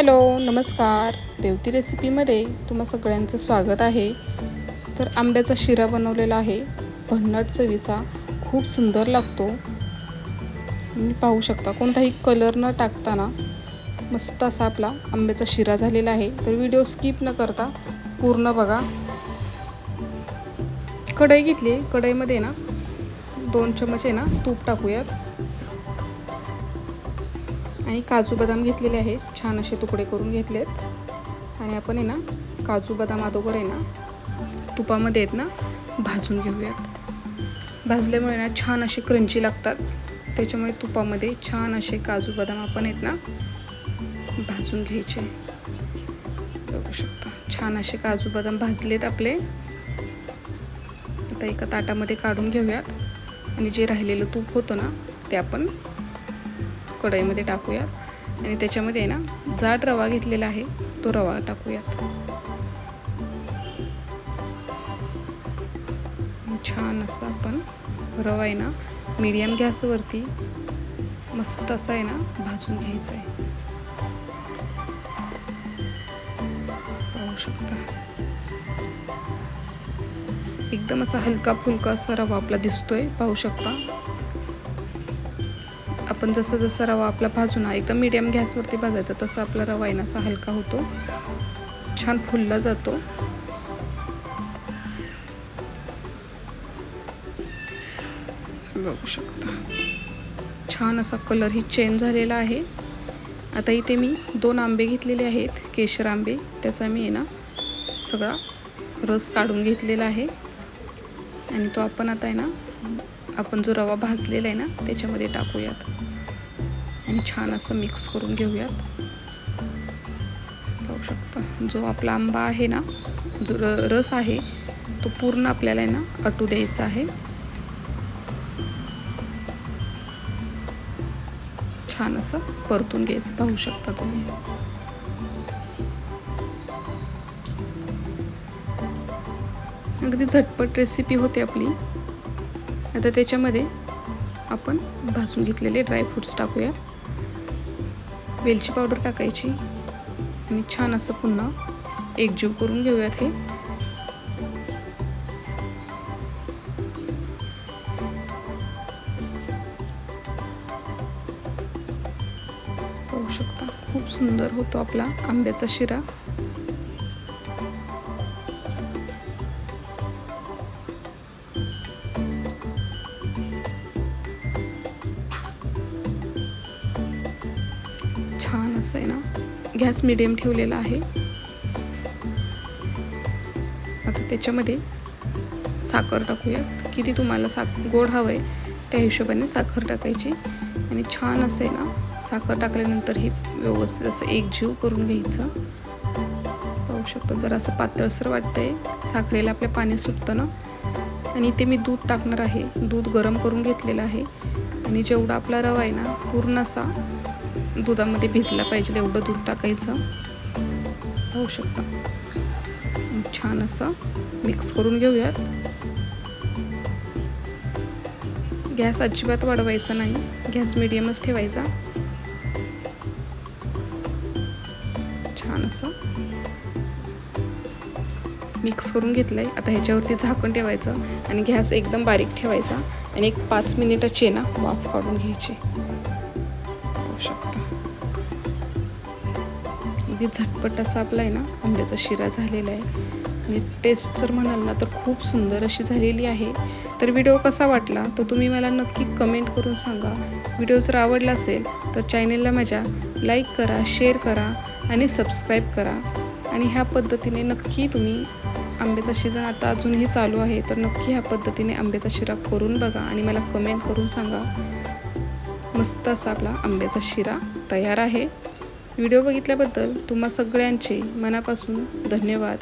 Hello नमस्कार. रेवती रेसिपीमध्ये तुम्हा सगळ्यांचं स्वागत आहे. तर आंब्याचा शिरा बनवलेला आहे. भन्नाट चवीचा. खूप सुंदर लागतो. तुम्ही पाहू शकता कोणताही कलर न टाकताना मस्त असा आपला आंब्याचा शिरा झालेला आहे. तर व्हिडिओ स्किप न करता पूर्ण बघा. कढई घेतली कढईमध्ये ना दोन चमचे आहे ना तूप टाकूयात. आणि काजू बदाम घेतलेले आहेत. छान असे तुकडे करून घेतलेत. आणि आपण आहे ना काजू बदाम अगोदर आहे ना तुपामध्ये आहेत ना भाजून घेऊयात. भाजल्यामुळे ना छान असे क्रंची लागतात. त्याच्यामुळे तुपामध्ये छान असे काजू बदाम आपण आहेत ना भाजून घ्यायचे. बघू शकता. छान असे काजू बदाम भाजलेत आपले. आता एका ताटामध्ये काढून घेऊयात. आणि जे राहिलेलं तूप होतं ना ते आपण कढईमध्ये टाकूयात आणि त्याच्यामध्ये ना जाड रवा घेतलेला आहे तो रवा टाकूयात. छान असं आपण रवा आहे ना मीडियम गॅसवरती मस्त असा आहे ना भाजून घ्यायचा आहे. पाहू शकता. एकदम असा हलका फुलका असा रवा आपला दिसतोय पाहू शकता. आपण जसं जसं रवा आपला भाजून हा एकदम मीडियम गॅसवरती भाजायचा तसं आपला रवा आहे ना असा हलका होतो. छान फुलला जातो. बघू शकता. छान असा कलर ही चेंज झालेला आहे. आता इथे मी दोन आंबे घेतलेले आहेत केशर आंबे. त्याचा मी आहे ना सगळा रस काढून घेतलेला आहे. आणि तो आपण आता आहे ना आपण जो रवा भाजलेला आहे ना त्याच्यामध्ये टाकूयात. आणि छान असं मिक्स करून घेऊयात. पाहू शकता. जो आपला आंबा आहे ना जो र रस आहे तो पूर्ण आपल्याला आहे ना अटू द्यायचा आहे. छान असं परतून घ्यायचं. पाहू शकता तुम्ही. अगदी झटपट रेसिपी होते आपली. आता त्याच्यामध्ये आपण भाजून घेतलेले ड्रायफ्रूट्स टाकूया. वेलची पावडर टाकायची आणि छान असं पुन्हा एकजीव करून घेऊयात हे. पाहू शकता खूप सुंदर होतो आपला आंब्याचा शिरा. असं आहे ना? गॅस मिडियम ठेवलेला आहे. आता त्याच्यामध्ये साखर टाकूया किती तुम्हाला साख गोड हवं आहे त्या हिशोबाने साखर टाकायची. आणि छान असं आहे ना? साखर टाकल्यानंतर हे व्यवस्थित असं एकजीव करून घ्यायचं. पाहू शकतो जर असं पातळसर वाटतंय. साखरेला आपल्या पाणी सुटतं ना? आणि इथे मी दूध टाकणार आहे. दूध गरम करून घेतलेलं आहे. आणि जेवढा आपला रवा आहे ना पूर्ण असा दुधामध्ये भिजला पाहिजे एवढं दूध टाकायचं. होऊ शकतं. छान असं मिक्स करून घेऊयात. गॅस अजिबात वाढवायचा नाही. गॅस मिडियमच ठेवायचा. छान असं. मिक्स करून घेतलंय. आता ह्याच्यावरती झाकण ठेवायचं आणि गॅस एकदम बारीक ठेवायचा आणि एक पाच मिनिटाची ना वाफ काढून घ्यायची. शकता. इथे झटपट असा आपला आहे ना आंब्याचा शिरा झालेला आहे. आणि टेस्ट जर म्हणाल ना तर खूप सुंदर अशी झालेली आहे. तर व्हिडिओ कसा वाटला तो तुम्ही मला नक्की कमेंट करून सांगा. व्हिडिओ जर आवडला असेल तर चॅनेलला माझ्या लाईक करा शेअर करा आणि सबस्क्राईब करा. आणि ह्या पद्धतीने नक्की तुम्ही आंब्याचा सीझन आता अजूनही चालू आहे तर नक्की ह्या पद्धतीने आंब्याचा शिरा करून बघा आणि मला कमेंट करून सांगा. मस्त असा आपला आंब्याचा शिरा तयार आहे. व्हिडिओ बघितल्याबद्दल तुम्हा सगळ्यांचे मनापासून धन्यवाद.